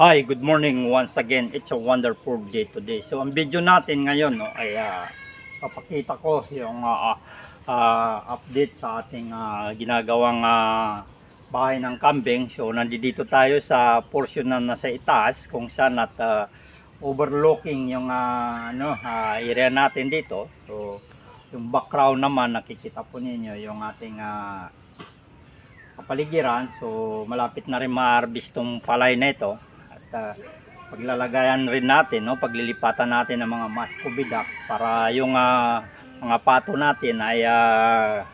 Hi, good morning once again. It's a wonderful day today. So ang video natin ngayon no ay ah, papakita ko yung ah, ah, update sa ating ah, ginagawang ah, bahay ng kambing. So nandito tayo sa portion na nasa itaas kung saan at ah, overlooking yung ah, ano ah, area natin dito. So yung background naman nakikita po ninyo yung ating ah, kapaligiran. So malapit na rin ma-harvest tong palay na ito. Ah, paglalagayan rin natin, no, paglilipatan natin ng mga maskubidak para yung ah, mga pato natin ay ah,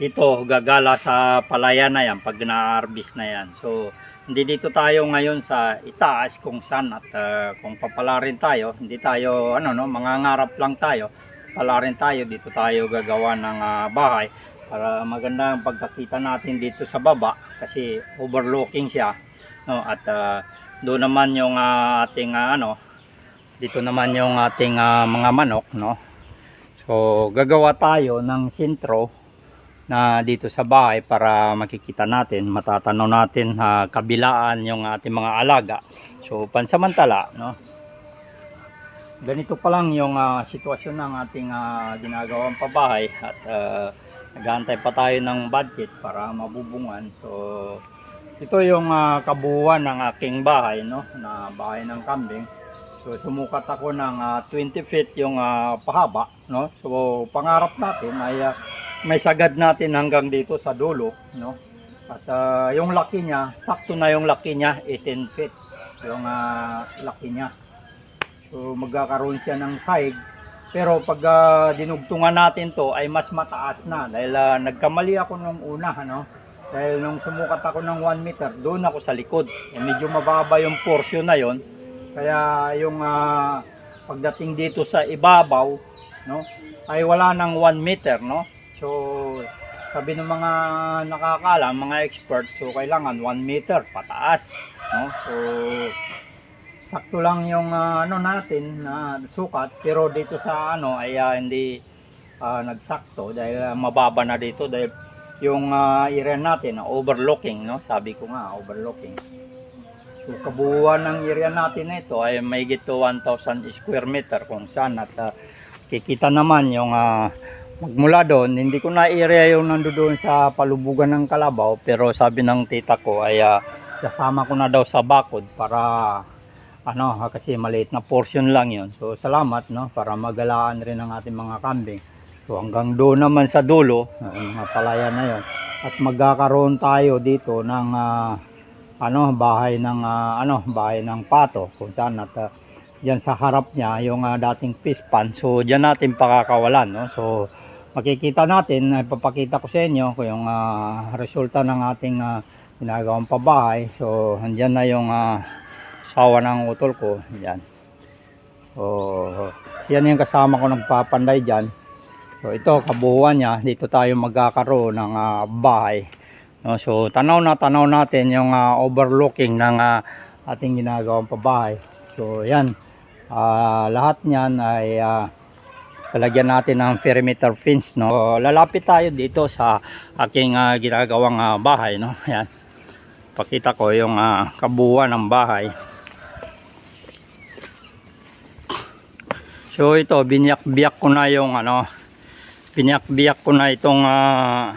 dito gagala sa palaya na yan pag na-harvest na yan. So hindi dito tayo ngayon sa itaas kung saan at ah, kung papala rin tayo, hindi tayo ano no, mangangarap lang tayo. Pala rin tayo dito tayo gagawa ng ah, bahay para maganda ang pagkakita natin dito sa baba kasi overlooking siya no at ah, doon naman yung ah, ating ah, ano dito naman yung ating ah, mga manok no? So gagawa tayo ng sintro na dito sa bahay para makikita natin matatanaw natin ah, kabilaan yung ating mga alaga. So pansamantala no? Ganito pa lang yung ah, sitwasyon ng ating ah, ginagawang pabahay at ah, nagantay pa tayo ng budget para mabubungan. So ito yung ah, kabuuan ng aking bahay no? Na bahay ng kambing. So sumukat ako ng ah, 20 feet yung ah, pahaba no? So pangarap natin ay ah, may sagad natin hanggang dito sa dulo no? At ah, yung laki niya sakto na yung laki niya 18 feet yung ah, laki niya. So magkakaroon siya ng side. Pero pag ah, dinugtungan natin to ay mas mataas na dahil ah, nagkamali ako nung una ano. Dahil nung sumukat ako ng 1 meter, doon ako sa likod. Eh, medyo mababa yung portion na yon. Kaya yung ah, pagdating dito sa ibabaw, no, ay wala ng 1 meter, no. So sabi ng mga nakakala, mga expert, so kailangan 1 meter pataas, no. So sakto lang yung ah, ano natin na sukat pero dito sa ano ay ah, hindi ah, nagsakto dahil ah, mababa na dito dahil yung ah, area natin ah, overlooking no? Sabi ko nga overlooking. So kabuuan ng area natin na ito ay may to 1000 square meter kung saan at ah, kikita naman yung ah, magmula doon. Hindi ko na area yung nandoon sa palubugan ng Kalabaw pero sabi ng tita ko ay ah, kasama ko na daw sa bakod para ano kasi maliit na portion lang yon so salamat no? Para magalaan rin ang ating mga kambing so hanggang doon naman sa dulo ang mga palaya na yon at magkakaroon tayo dito ng ah, ano bahay ng ah, ano bahay ng pato. Kung saan at ah, diyan sa harap niya yung ah, dating fish pan so diyan natin pakakawalan no? So makikita natin ay papakita ko sa inyo yung ah, resulta ng ating ah, ginagawang pabahay. So andyan na yung ah, sawa ng utol ko. Yan. So yan yung kasama ko nagpapanday dyan so ito kabuuan niya. Dito tayo magkakaroon ng ah, bahay. No, so tanaw na tanaw natin yung ah, overlooking ng ah, ating ginagawang pabahay. So yan. Ah, lahat niyan ay ah, lalagyan natin ng perimeter fence no? So, lalapit tayo dito sa aking ah, ginagawang ah, bahay no? Yan. Pakita ko yung ah, kabuuan ng bahay. So ito, binyak-biyak ko na yung ano, binyak-biyak ko na itong ah,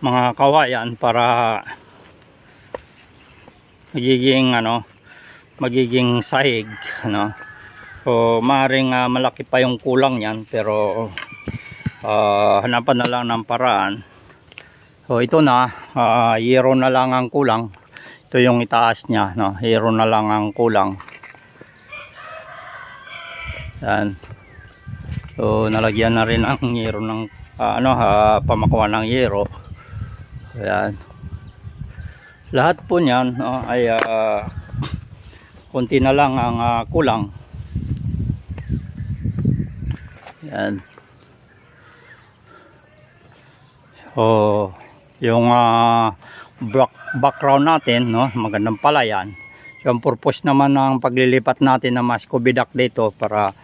mga kawayan para magiging ano, magiging sahig, ano. So maaaring ah, malaki pa yung kulang niyan pero ah, hanapan na lang ng paraan. So ito na, yero na lang ang kulang. Ito yung itaas niya, no. Yero na lang ang kulang. Yan. So nalagyan na rin ang yero ng ah, ano ha, pamakuan ng yero. Ayan. Lahat po niyan no, ay ah, konti na lang ang ah, kulang. Yan. So yung back- background natin no, magandang pala yan. So, ang purpose naman ng paglilipat natin ng Muscovidac dito para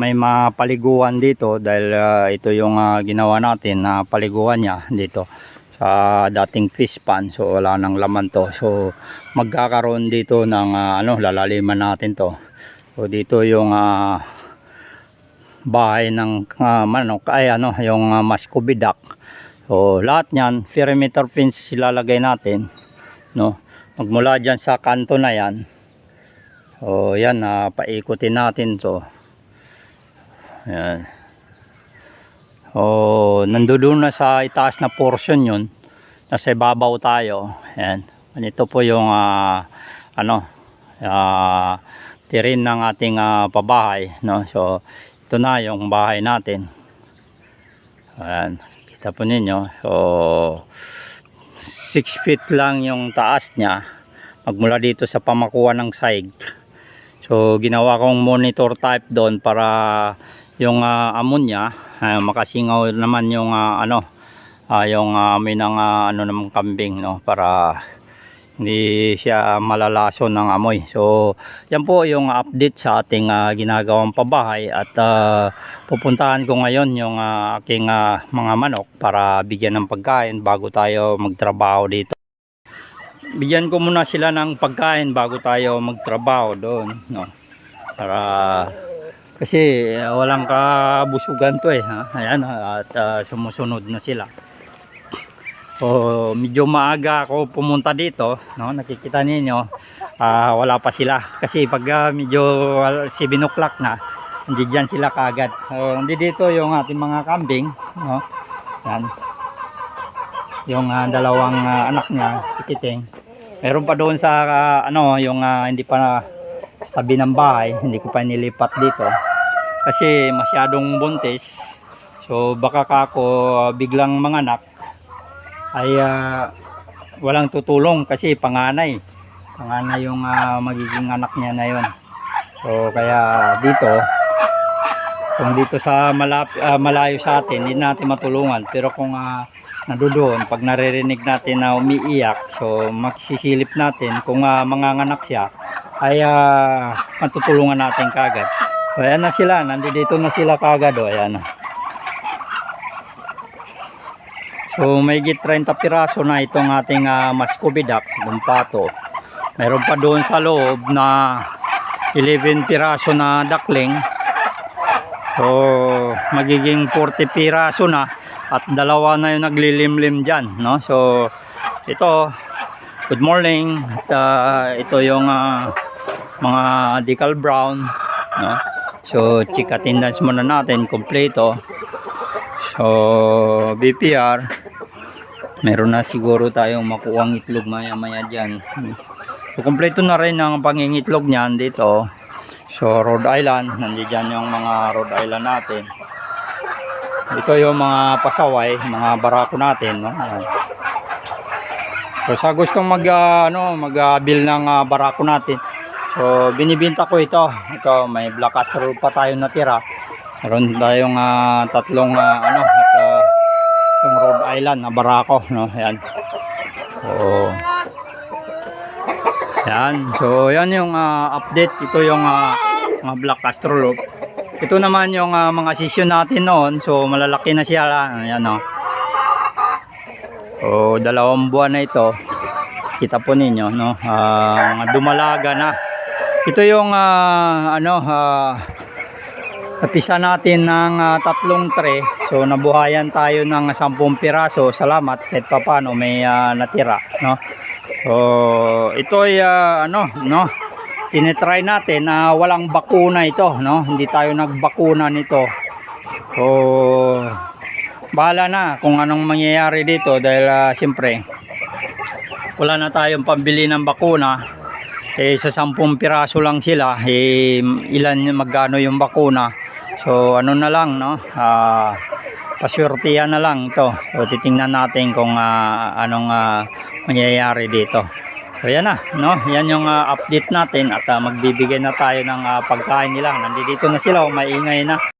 may mapaliguan dito dahil ah, ito yung ah, ginawa natin na paliguan niya dito sa dating fish pan. So wala nang laman to. So magkakaroon dito ng ah, ano lalaliman natin to. So dito yung ah, bahay ng ah, manok ay ano yung uh, duck so lahat niyan perimeter fence ilalagay natin no? Magmula dyan sa kanto na yan. So yan ah, paikutin natin to yan o nandoon na sa itaas na portion yun. Nasa ibabaw tayo. Yan ito po yung ah, ano ah, tirin ng ating ah, pabahay no? So ito na yung bahay natin. Ayan. Kita po ninyo. So 6 feet lang yung taas niya magmula dito sa pamakuha ng saig so ginawa kong monitor type doon para yung ah, ammonia ah, makasingaw naman yung ah, ano ah, yung ah, amoy ng ah, ano namang kambing no para hindi siya malalaso ng amoy. So, yan po yung update sa ating ah, ginagawang pabahay at ah, pupuntahan ko ngayon yung ah, aking ah, mga manok para bigyan ng pagkain bago tayo magtrabaho dito. Bigyan ko muna sila ng pagkain bago tayo magtrabaho doon, no. Para kasi ah, walang kabusugan to eh, ha? Ayan, ah, at ah, sumusunod na sila. So, medyo maaga ako pumunta dito, no? Nakikita ninyo, ah, wala pa sila. Kasi pag ah, medyo 7 o'clock na, hindi dyan sila kagad. So, hindi dito yung ating mga kambing, no? Yan. Yung ah, dalawang ah, anak niya, ikiting. Meron pa doon sa, ah, ano, yung ah, hindi pa tabi ng bahay, hindi ko pa nilipat dito. Kasi masyadong buntis. So, baka kako ah, biglang manganak, ay ah, walang tutulong kasi panganay. Panganay yung ah, magiging anak niya na yon so kaya dito kung dito sa malap, ah, malayo sa atin hindi natin matulungan. Pero kung uh, nandoon pag naririnig natin na umiiyak so magsisilip natin kung uh, manganganak siya ay ah, matutulungan natin kagad ayan na sila nandito na sila kagad o ayan na So may git 30 piraso na itong ating uh, Muscovy duck, lumpato. Meron pa doon sa loob na 11 piraso na duckling. So magiging 40 piraso na at dalawa na yung naglilimlim dyan. No? So ito, good morning. At, uh, ito yung uh, mga decal brown. No? So check attendance muna natin, kompleto. So, BPR, meron na siguro tayong makuwang itlog maya maya dyan. So, kompleto na rin ang pangingitlog niyan dito. So, Rhode Island, nandiyan yung mga Rhode Island natin. Ito yung mga pasaway, mga barako natin. No? Ayan. So, sa gustong mag, uh, ano, mag-bill ng uh, barako natin, so, binibinta ko ito. Ito, may black castor pa tayo natira. Meron tayong ah, tatlong ah, ano at ah, yung Rhode Island na barako no yan. Oo. Yan. So yan yung ah, update ito yung ah, mga black astrolog. Ito naman yung ah, mga sisyon natin noon. So malalaki na siya. Ayan no. So dalawang buwan na ito. Kita po ninyo no. Ah, mga dumalaga na. Ito yung ah, ano ah, Napisa natin ng ah, tatlong tray. So nabuhayan tayo ng 10 piraso. Salamat kahit papano may ah, natira, no? So ito ay ah, ano, no? Tinetry natin na walang bakuna ito, no? Hindi tayo nagbakuna nito. So bahala na kung anong mangyayari dito dahil ah, siyempre wala na tayong pambili ng bakuna eh sa 10 piraso lang sila eh ilan magkano yung bakuna So ano na lang no? Ah paswertihan na lang ito. So titingnan natin kung ah, anong ah, mangyayari dito. So yan na, no? Yan yung ah, update natin at ah, magbibigay na tayo ng ah, pagkain nila. Nandito na sila, oh, maingay na.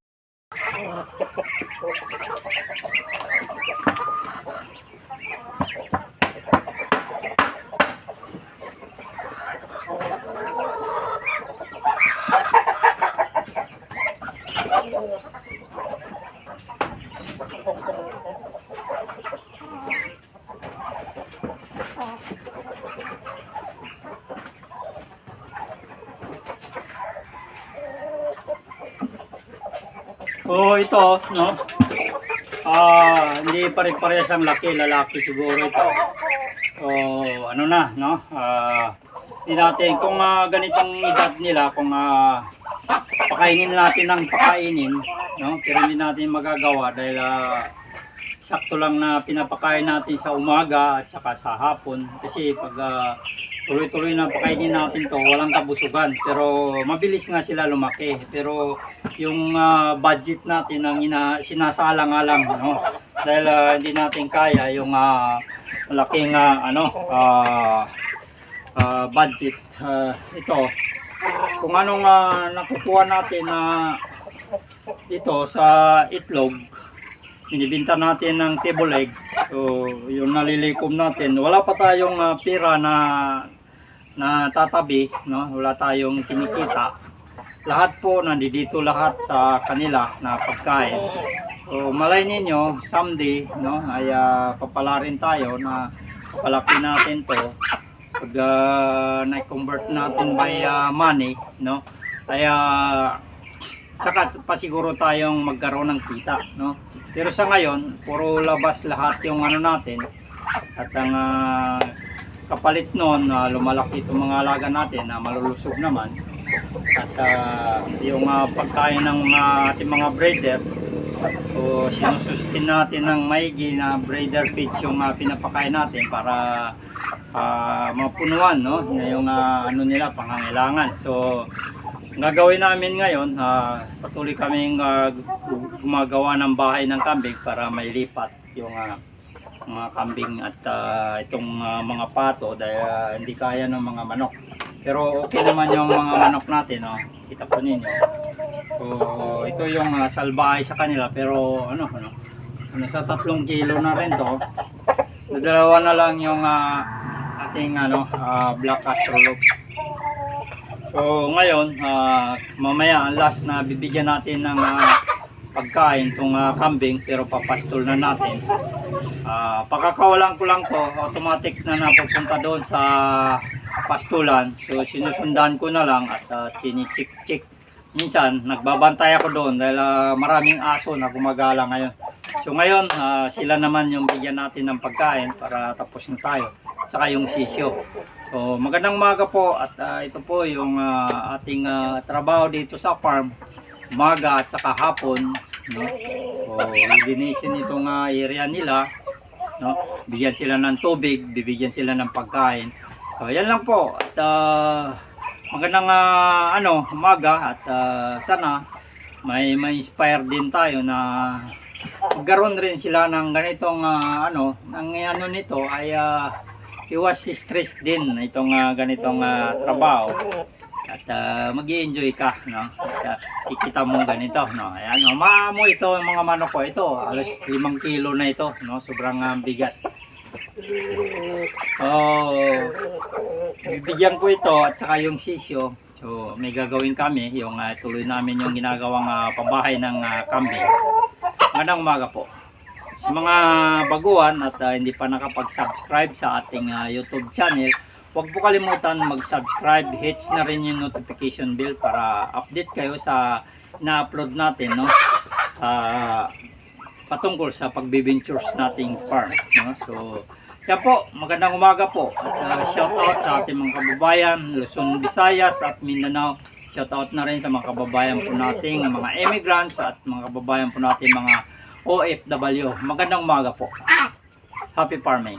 Ito, no? Ah, hindi pare-parehas ang laki, lalaki siguro ito. So, ano na, no? Ah, hindi natin kung ah, ganitong edad nila, kung ah, pakainin natin ng pakainin, no? Pero hindi natin magagawa dahil ah, sakto lang na pinapakain natin sa umaga at saka sa hapon kasi pag ah, tuloy-tuloy na pakainin natin to walang kabusugan pero mabilis nga sila lumaki pero yung ah, budget natin ang ina, sinasalang-alang no dahil ah, hindi natin kaya yung ah, malaking ah, ano ah, ah, budget ah, ito kung anong ah, nakukuha natin na dito sa itlog binibinta natin ng table egg. So, yung nalilikom natin. Wala pa tayong ah, pira na na tatabi, no? Wala tayong kinikita. Lahat po nandito lahat sa kanila na pagkain. So, malay ninyo, someday, no, ay ah, papalarin tayo na palaki natin to. Pag ah, na-convert natin by ah, money, no, kaya saka pa siguro tayong magkaroon ng kita, no? Pero sa ngayon, puro labas lahat yung ano natin. At ang ah, kapalit noon, na lumalaki itong mga alaga natin na malulusog naman. At ah, yung ah, pagkain ng mga ating mga breeder, o sinusustain natin ng maigi na breeder feeds yung ah, pinapakain natin para ah, mapunuan no yung ah, ano nila pangangailangan. So gagawin namin ngayon, ah, patuloy kaming gu- gumagawa ng bahay ng kambing para may lipat yung ah, mga kambing at ah, itong ah, mga pato dahil ah, hindi kaya ng mga manok. Pero okay naman yung mga manok natin, no? kita po ninyo. So ito yung ah, salbahay sa kanila pero ano, ano, nasa tatlong kilo na rin to. Dalawa na lang yung ah, ating ano, ah, black astrolog. So ngayon, ah, mamaya ang last na bibigyan natin ng ah, pagkain itong ah, kambing pero papastol na natin. Ah, pagkakawalan ko lang to, automatic na napupunta doon sa pastulan. So sinusundan ko na lang at uh, chinichik-chik. Minsan nagbabantay ako doon dahil ah, maraming aso na gumagala ngayon. So ngayon, ah, sila naman yung bigyan natin ng pagkain para tapos na tayo. Saka yung sisyo. So, magandang umaga po at ah, ito po yung ah, ating ah, trabaho dito sa farm. Umaga at saka hapon. No? So, lilinisin itong ah, area nila. No? Bigyan sila ng tubig, bibigyan sila ng pagkain. So, yan lang po. At ah, magandang ah, ano, umaga at ah, sana may may inspire din tayo na magkaroon rin sila ng ganitong ah, ano, ng ano nito ay ah, iwas stress din itong ah, ganitong ah, trabaho at uh, mag enjoy ka no? At, ah, kikita mo ganito no? Ayan no? Maamo ito ang mga manok ko. Ito alas 5 kilo na ito no? Sobrang ah, bigat. Oh bibigyan ko ito at saka yung sisyo. So may gagawin kami yung ah, tuloy namin yung ginagawang ah, pabahay ng ah, kambing. Magandang umaga po. Sa mga baguhan at ah, hindi pa nakapag-subscribe sa ating ah, YouTube channel, huwag po kalimutan mag-subscribe, hits na rin yung notification bell para update kayo sa na-upload natin no sa patungkol sa pagbibintures nating farm no so yan po magandang umaga po at shout out sa ating mga kababayan Luzon, Visayas at Mindanao shout out na rin sa mga kababayan po nating mga immigrants at mga kababayan po nating mga OFW. Magandang umaga po. Happy farming.